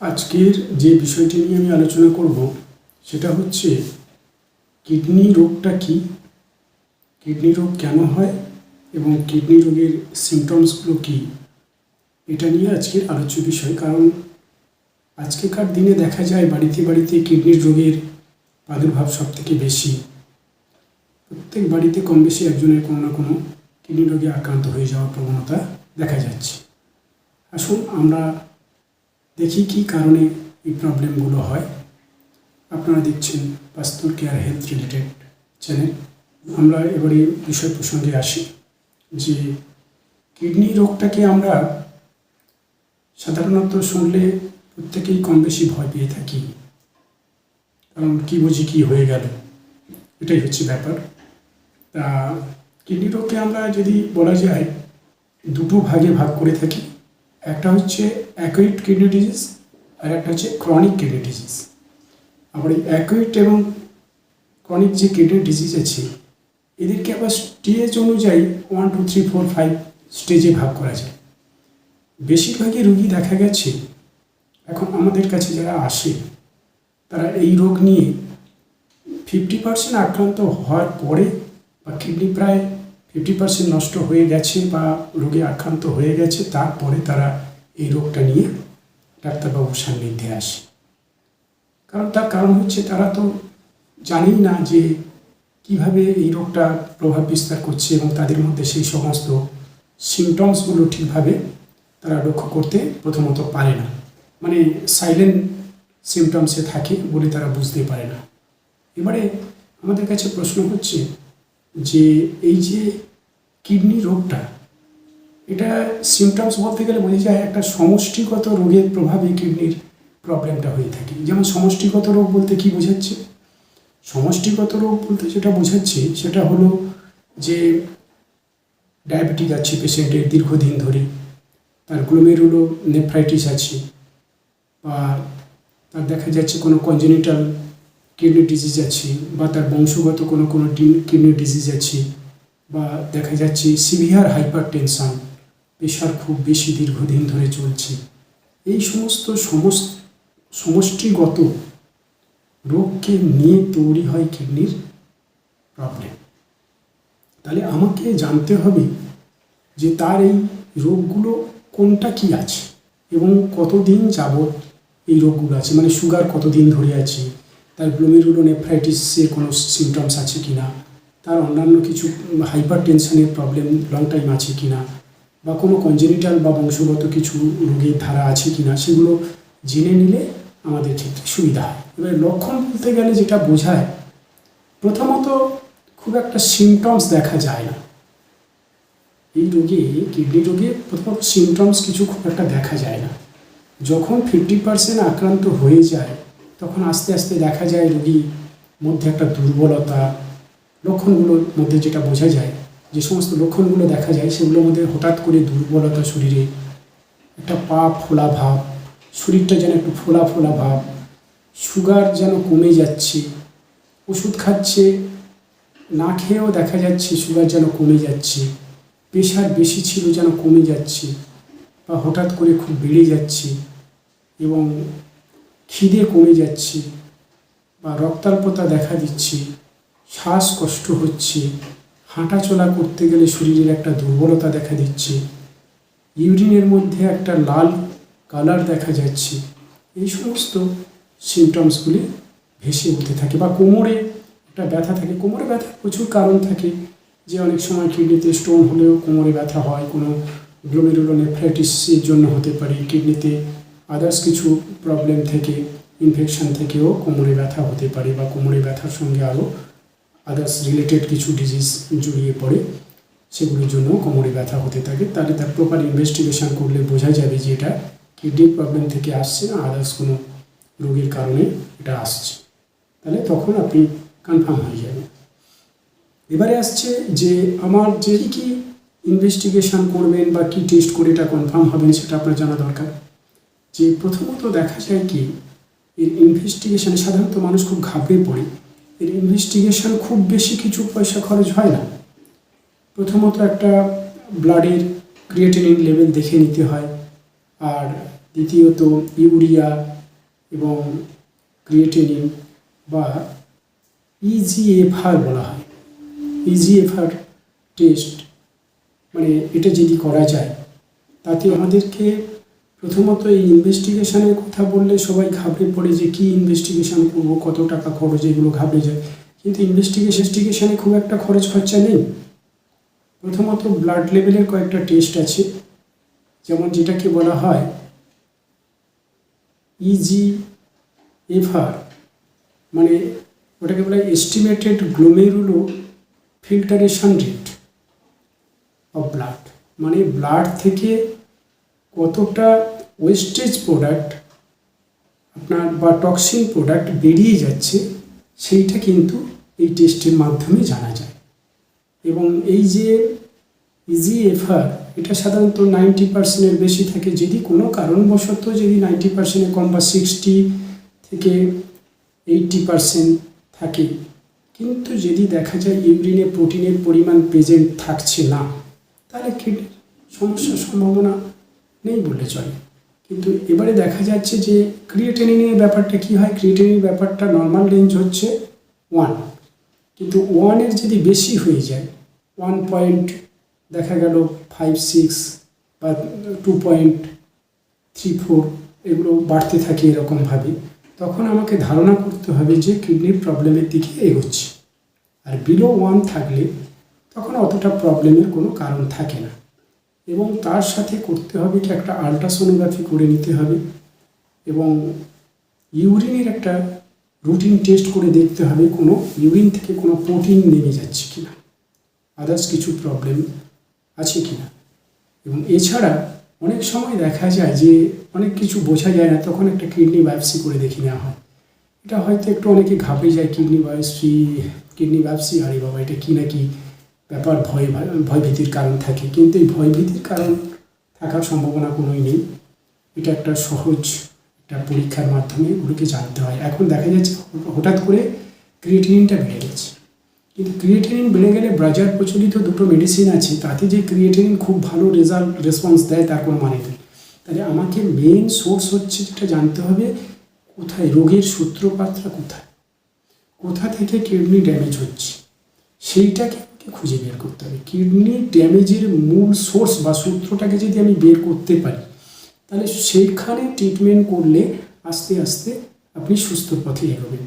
আজকের যে বিষয়টি নিয়ে আমি আলোচনা করব, সেটা হচ্ছে কিডনি রোগটা কি? কিডনি রোগ কেন হয় এবং কিডনি রোগের সিমটমসগুলো কি? এটা নিয়ে আজকের আলোচ্য বিষয়। কারণ আজকেকার দিনে দেখা যায় বাড়িতে বাড়িতে কিডনির রোগের প্রাদুর্ভাব সব থেকে বেশি। প্রত্যেক বাড়িতে কম বেশি একজনের কোনো না কোনো কিডনি রোগে আক্রান্ত হয়ে যাওয়ার প্রবণতা দেখা যাচ্ছে। আসুন আমরা দেখি কী কারণে এই প্রবলেমগুলো হয়। আপনারা দেখছেন Pasteur care health related channel. আমরা এবারে বিষয় প্রসঙ্গে আসি যে কিডনি রোগটাকে আমরা সাধারণত শুনলে প্রত্যেকেই কম বেশি ভয় পেয়ে থাকি। কারণ কী বুঝি কী হয়ে গেল? এটাই হচ্ছে ব্যাপার। তা কিডনি রোগকে আমরা যদি বলা যায় দুটো ভাগে ভাগ করে থাকি। একটা হচ্ছে অ্যাকুইট কিডনি ডিজিজ আর একটা হচ্ছে ক্রনিক কিডনি ডিজিজ আবার এই অ্যাকুইট এবং ক্রনিক যে কিডনি ডিজিজ আছে, এদেরকে আবার স্টেজ অনুযায়ী one two three four five স্টেজে ভাগ করা যায়। বেশিরভাগই রুগী দেখা গেছে, এখন আমাদের কাছে যারা আসে, তারা এই রোগ নিয়ে ফিফটি পার্সেন্ট আক্রান্ত হওয়ার পরে বা কিডনি প্রায় ফিফটি পার্সেন্ট নষ্ট হয়ে গেছে বা রোগে আক্রান্ত হয়ে গেছে, তারপরে তারা এই রোগটা নিয়ে ডাক্তারবাবুর সান্নিধ্যে আসে। কারণ তার কারণ হচ্ছে তারা তো জানেই না যে কীভাবে এই রোগটা প্রভাব বিস্তার করছে এবং তাদের মধ্যে সেই সমস্ত সিমটমসগুলো ঠিকভাবে তারা লক্ষ্য করতে প্রথমত পারে না। মানে সাইলেন্ট সিমটমসে থাকে বলে তারা বুঝতে পারে না। এবারে আমাদের কাছে প্রশ্ন হচ্ছে যে এই যে কিডনি রোগটা, এটা সিমটমস বলতে গেলে বোঝা যায় একটা সমষ্টিগত রোগের প্রভাবে কিডনির প্রবলেমটা হয়ে থাকে। যেমন সমষ্টিগত রোগ বলতে কি বোঝাচ্ছে? সমষ্টিগত রোগ বলতে যেটা বোঝাচ্ছে, সেটা হলো যে ডায়াবেটিক আছে পেশেন্টের দীর্ঘদিন ধরে, তার গ্লোমেরুলো নেফ্রাইটিস আছে, বা তার দেখা যাচ্ছে কোনো কনজেনিটাল কিডনি ডিজিজ আছে বা তার বংশগত কোনো কোনো কিডনি ডিজিজ আছে বা দেখা যাচ্ছে সিভিয়ার হাইপার টেনশন প্রেশার খুব বেশি দীর্ঘদিন ধরে চলছে। এই সমস্ত সমষ্টিগত রোগকে নিয়ে তৈরি হয় কিডনির প্রবলেম তাহলে আমাকে জানতে হবে যে তার এই রোগগুলো কোনটা কি আছে এবং কতদিন যাবৎ এই রোগগুলো আছে? মানে সুগার কতদিন ধরে আছে? তার গ্লোমেরুলো নেফ্রাইটিসের কোনো সিমটমস আছে কি না তার অন্যান্য কিছু হাইপার টেনশনের প্রবলেম লং টাইম আছে কি না বা কোনো কনজেনিটাল বা বংশগত কিছু রোগের ধারা আছে কি না সেগুলো জেনে নিলে আমাদের ক্ষেত্রে সুবিধা হয়। এবার লক্ষণ বলতে গেলে যেটা বোঝায়, প্রথমত খুব একটা সিমটমস দেখা যায় না। এই রোগে কিডনি রোগে প্রথমত সিমটমস কিছু খুব একটা দেখা যায় না। যখন ফিফটি পার্সেন্ট আক্রান্ত হয়ে যায় তখন আস্তে আস্তে দেখা যায় রোগীর মধ্যে একটা দুর্বলতা, লক্ষণগুলোর মধ্যে যেটা বোঝা যায়, যে সমস্ত লক্ষণগুলো দেখা যায় সেগুলোর মধ্যে হঠাৎ করে দুর্বলতা শরীরে, একটা পা ফোলা ভাব, শরীরটা যেন একটু ফোলা ফোলা ভাব, সুগার যেন কমে যাচ্ছে, ওষুধ খাচ্ছে, না খেয়েও দেখা যাচ্ছে সুগার যেন কমে যাচ্ছে, প্রেশার বেশি ছিল যেন কমে যাচ্ছে, বা হঠাৎ করে খুব বেড়ে যাচ্ছে এবং খিদে কমে যাচ্ছে বা রক্তাল্পতা দেখা দিচ্ছে, শ্বাসকষ্ট হচ্ছে, হাঁটাচলা করতে গেলে শরীরের একটা দুর্বলতা দেখা দিচ্ছে, ইউরিনের মধ্যে একটা লাল কালার দেখা যাচ্ছে, এই সমস্ত সিমটমসগুলি ভেসে উঠতে থাকে বা কোমরে একটা ব্যথা থাকে। কোমরে ব্যথার প্রচুর কারণ থাকে যে অনেক সময় কিডনিতে স্টোন হলেও কোমরে ব্যথা হয়, কোনো গ্লোমেরুলো নেফ্রাইটিসের জন্য হতে পারে, কিডনিতে আদার্স কিছু প্রবলেম থেকে ইনফেকশন থেকেও কোমরে ব্যথা হতে পারে বা কোমরে ব্যথার সঙ্গে আরও আদার্স রিলেটেড কিছু ডিজিজ জড়িয়ে পড়ে, সেগুলোর জন্য কোমরে ব্যথা হতে থাকে। তাহলে তার প্রপার ইনভেস্টিগেশন করলে বোঝা যাবে যে এটা কিডনির প্রবলেম থেকে আসছে না আদার্স কোনো রোগের কারণে এটা আসছে। তাহলে তখন আপনি কনফার্ম হয়ে যাবেন। এবারে আসছে যে আমার যে কি ইনভেস্টিগেশন করবেন বা কি টেস্ট করে এটা কনফার্ম হবেন সেটা আপনার জানা দরকার। যে প্রথমত দেখা যায় কি, এর ইনভেস্টিগেশনে সাধারণত মানুষ খুব ঘাবড়ে পড়ে। এর ইনভেস্টিগেশন খুব বেশি কিছু পয়সা খরচ হয় না। প্রথমত একটা ব্লাডের ক্রিয়েটিনিন লেভেল দেখে নিতে হয়। আর দ্বিতীয়ত ইউরিয়া এবং ক্রিয়েটিনিন বা E ইজিএফআর বলা হয়। E ইজিএফআর টেস্ট মানে এটা যদি করা যায়, তাতে আমাদেরকে প্রথমত এই ইনভেস্টিগেশনের কথা বললে সবাই ঘাবড়ে পড়ে যে কী ইনভেস্টিগেশন করব, কত টাকা খরচ, এগুলো ঘাবড়ে যায়। কিন্তু ইনভেস্টিগেশন খুব একটা খরচ খরচা নেই। প্রথমত ব্লাড লেভেলের কয়েকটা টেস্ট আছে। যেমন যেটাকে বলা হয় E ইজি এফআর মানে ওটাকে বলা হয় estimated glomerulo filtration rate of blood মানে ব্লাড থেকে কতটা ওয়েস্টেজ প্রোডাক্ট আপনার বা টক্সিন প্রোডাক্ট বেরিয়ে যাচ্ছে, সেইটা কিন্তু এই টেস্টের মাধ্যমে জানা যায়। এবং এই যে ইজি ইজিএফআর এটা সাধারণত নাইনটি পার্সেন্টের বেশি থাকে। যদি কোনো কারণবশত যদি নাইনটি পার্সেন্টের কম বা সিক্সটি থেকে এইটটি পার্সেন্ট থাকে, কিন্তু যদি দেখা যায় ইউরিনে প্রোটিনের পরিমাণ প্রেজেন্ট থাকছে না, তাহলে কিডনির সমস্যার সম্ভাবনা নেই বললে চলে। কিন্তু এবারে দেখা যাচ্ছে যে ক্রিয়েটেনিনের ব্যাপারটা কি হয়? ক্রিয়েটেনিনের ব্যাপারটা নর্মাল রেঞ্জ হচ্ছে ওয়ান কিন্তু ওয়ানের যদি বেশি হয়ে যায় ওয়ান পয়েন্ট দেখা গেল ফাইভ সিক্স বা টু পয়েন্ট থ্রি ফোর এগুলো বাড়তে থাকে এরকমভাবে, তখন আমাকে ধারণা করতে হবে যে কিডনির প্রবলেমের দিকে এগোচ্ছে। আর বিলো ওয়ান থাকলে তখন অতটা প্রবলেমের কোনো কারণ থাকে না। এবং তার সাথে করতে হবে কি একটা আলট্রাসোনোগ্রাফি করে নিতে হবে এবং ইউরিনের একটা রুটিন টেস্ট করে দেখতে হবে কোনো ইউরিন থেকে কোনো প্রোটিন নেমে যাচ্ছে কি না আদার্স কিছু প্রবলেম আছে কি না এবং এছাড়া অনেক সময় দেখা যায় যে অনেক কিছু বোঝা যায় না, তখন একটা কিডনি বায়োপসি করে দেখে নেওয়া হয়। এটা হয়তো একটু অনেকে ঘাবড়ে যায় কিডনি বায়োপসি কিডনি বায়োপসি আরে বাবা, এটা কি না কি ব্যাপার, ভয় ভয়ভীতির কারণ থাকে। কিন্তু এই ভয়ভীতির কারণ থাকার সম্ভাবনা কোনোই নেই। এটা একটা সহজ একটা পরীক্ষার মাধ্যমে ওগুলোকে জানতে হয়। এখন দেখা যাচ্ছে হঠাৎ করে ক্রিয়েটিনিনটা বেড়ে গেছে। কিন্তু ক্রিয়েটিনিন বেড়ে গেলে ব্রাজার প্রচলিত দুটো মেডিসিন আছে, তাতে যে ক্রিয়েটিনিন খুব ভালো রেজাল্ট রেসপন্স দেয় তার কোনো মানে নেই। তাহলে আমাকে মেন সোর্স হচ্ছে যেটা জানতে হবে, কোথায়, রোগের সূত্রপাতটা কোথায়? কোথা থেকে কিডনি ড্যামেজ হচ্ছে? সেইটাকে খুঁজে বের করতে হবে। কিডনি ড্যামেজের মূল সোর্স বা সূত্রটাকে যদি আমি বের করতে পারি, তাহলে সেইখানে ট্রিটমেন্ট করলে আস্তে আস্তে আপনি সুস্থ পথে এগোবেন।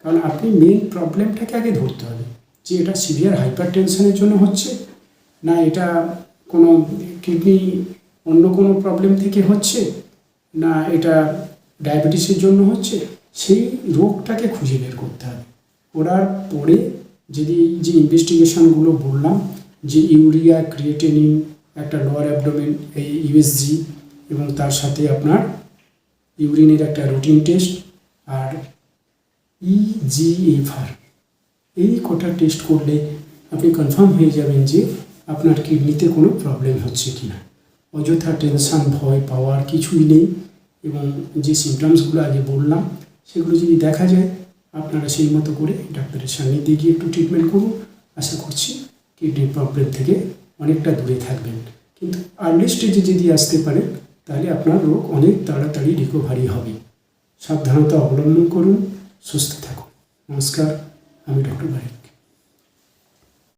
কারণ আপনি মেন প্রবলেমটাকে আগে ধরতে হবে, যে এটা সিভিয়ার হাইপার টেনশনের জন্য হচ্ছে, না এটা কোনো কিডনি অন্য কোনো প্রবলেম থেকে হচ্ছে, না এটা ডায়াবেটিসের জন্য হচ্ছে, সেই রোগটাকে খুঁজে বের করতে হবে। করার পরে যদি যে ইনভেস্টিগেশনগুলো বললাম, যে ইউরিয়া ক্রিয়েটেনিন একটা লোয়ার অ্যাবডোমেন এই ইউএসজি এবং তার সাথে আপনার ইউরিনের একটা রুটিন টেস্ট আর E ইজিএফআর এই কটা টেস্ট করলে আপনি কনফার্ম হয়ে যাবেন যে আপনার কিডনিতে কোনো প্রবলেম হচ্ছে কি না অযথা টেনশান ভয় পাওয়ার কিছুই নেই এবং যে সিমটমসগুলো আগে বললাম, সেগুলো যদি দেখা যায় আপনারা সেই মতো করে ডাক্তারের সান্নিধ্যে গিয়ে একটু ট্রিটমেন্ট করুন। আশা করছি কিডনির প্রবলেম থেকে অনেকটা দূরে থাকবেন। কিন্তু আর্লি স্টেজে যদি আসতে পারেন, তাহলে আপনার রোগ অনেক তাড়াতাড়ি রিকভারি হবে। সাবধানতা অবলম্বন করুন, সুস্থ থাকুন। নমস্কার, আমি ডক্টর ভাই